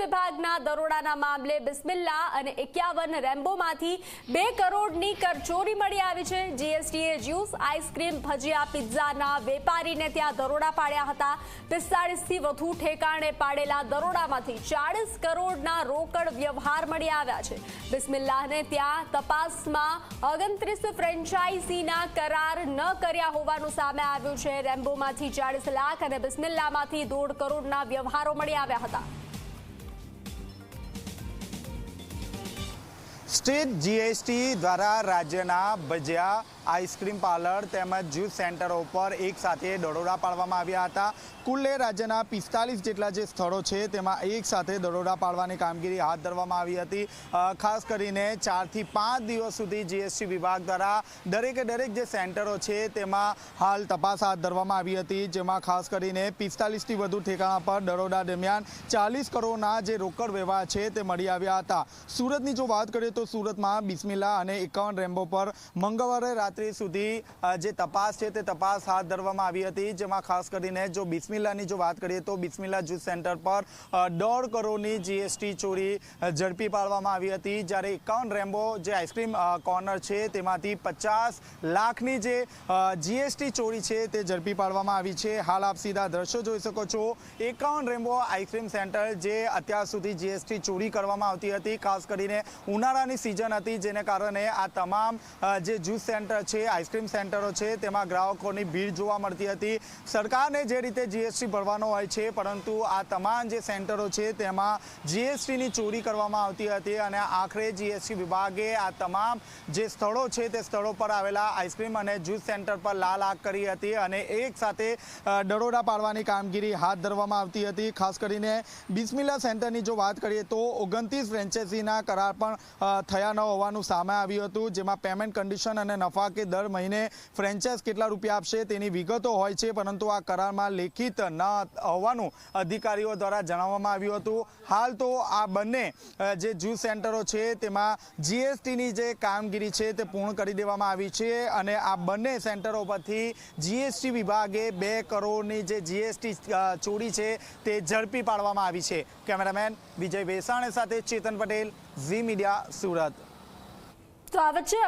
વિભાગના દરોડાના મામલે બિસ્મિલ્લા અને એકાવન રેમ્બોમાંથી બે કરોડની કરચોરી મળી આવી છે. જીએસટીએ જ્યુસ, આઈસ્ક્રીમ, ભજીયા, પિઝાના વેપારીને ત્યાં દરોડા પાડ્યા હતા. પિસ્તાળીસથી વધુ ઠેકાણે પાડેલા દરોડામાંથી ચાળીસ કરોડના રોકડ વ્યવહાર મળી આવ્યા છે. બિસ્મિલ્લાહને ત્યાં તપાસમાં ઓગણત્રીસ ફ્રેન્ચાઇઝીના કરાર ન કર્યા હોવાનું સામે આવ્યું છે. રેમ્બોમાંથી ચાળીસ લાખ અને બિસ્મિલ્લામાંથી દોઢ કરોડના વ્યવહારો મળી આવ્યા હતા. સ્ટેટ જીએસટી દ્વારા રાજ્યના ભજીયા આઈસ્ક્રીમ પાર્લર તેમજ જ્યુસ સેન્ટરો પર એક સાથે દરોડા પાડવામાં આવ્યા હતા. કુલ્લે રાજ્યના પિસ્તાલીસ જેટલા જે સ્થળો છે, તેમાં એક સાથે દરોડા પાડવાની કામગીરી હાથ ધરવામાં આવી હતી. ખાસ કરીને ચારથી પાંચ દિવસ સુધી જીએસટી વિભાગ દ્વારા દરેકે દરેક જે સેન્ટરો છે, તેમાં હાલ તપાસ હાથ ધરવામાં આવી હતી, જેમાં ખાસ કરીને પિસ્તાલીસથી વધુ ઠેકાણા પર દરોડા દરમિયાન ચાલીસ કરોડના જે રોકડ વ્યવહાર છે, તે મળી આવ્યા હતા. સુરતની જો વાત કરીએ તો સુરતમાં બિસ્મિલ્લા અને એકાવન રેમ્બો પર મંગળવારે રાત્રિ સુધી જે તપાસ છે તે તપાસ હાથ ધરવામાં આવી હતી. જેમાં ખાસ કરીને જો બિસ્મિલ્લાની જો વાત કરીએ તો બિસ્મિલ્લા જ્યુસ સેન્ટર પર દોઢ કરોડની જીએસટી ચોરી ઝડપી પાડવામાં આવી હતી. જ્યારે એકાવન રેમ્બો જે આઈસ્ક્રીમ કોર્નર છે તેમાંથી પચાસ લાખની જે જીએસટી ચોરી છે તે ઝડપી પાડવામાં આવી છે. હાલ આપ સીધા દ્રશ્યો જોઈ શકો છો. એકાવન રેમ્બો આઈસ્ક્રીમ સેન્ટર જે અત્યાર સુધી જીએસટી ચોરી કરવામાં આવતી હતી. ખાસ કરીને ઉનાળાની સિઝન હતી, જેને કારણે આ તમામ જે જ્યુસ સેન્ટર છે, આઈસ્ક્રીમ સેન્ટરો છે, તેમાં ગ્રાહકોની ભીડ જોવા મળતી હતી. સરકારને જે રીતે જીએસટી ભરવાનો હોય છે, પરંતુ આ તમામ જે સેન્ટરો છે, તેમાં જીએસટીની ચોરી કરવામાં આવતી હતી અને આખરે જીએસટી વિભાગે આ તમામ જે સ્થળો છે, તે સ્થળો પર આવેલા આઈસ્ક્રીમ અને જ્યુસ સેન્ટર પર લાલ આગ કરી હતી અને એક સાથે દરોડા પાડવાની કામગીરી હાથ ધરવામાં આવતી હતી. ખાસ કરીને બિસ્મિલ્લા સેન્ટરની જો વાત કરીએ તો ઓગણત્રીસ ફ્રેન્ચાઇઝીના કરાર પણ થયા ન હોવાનું સામે આવ્યું હતું, જેમાં પેમેન્ટ કન્ડિશન અને નફા કે દર મહિને ફ્રેન્ચાઇઝ કેટલા રૂપિયા આપશે તેની વિગતો હોય છે, પરંતુ આ કરારમાં લેખિત ન હોવાનું અધિકારીઓ દ્વારા જણાવવામાં આવ્યું હતું. હાલ તો આ બંને જે જ્યુસ સેન્ટરો છે, તેમાં જીએસટીની જે કામગીરી છે તે પૂર્ણ કરી દેવામાં આવી છે અને આ બંને સેન્ટરો પરથી જીએસટી વિભાગે બે કરોડની જે જીએસટી ચોરી છે તે ઝડપી પાડવામાં આવી છે. કેમેરામેન વિજય વેસાણે સાથે ચેતન પટેલ, ઝી મીડિયા સુરત. તો આ વચ્ચે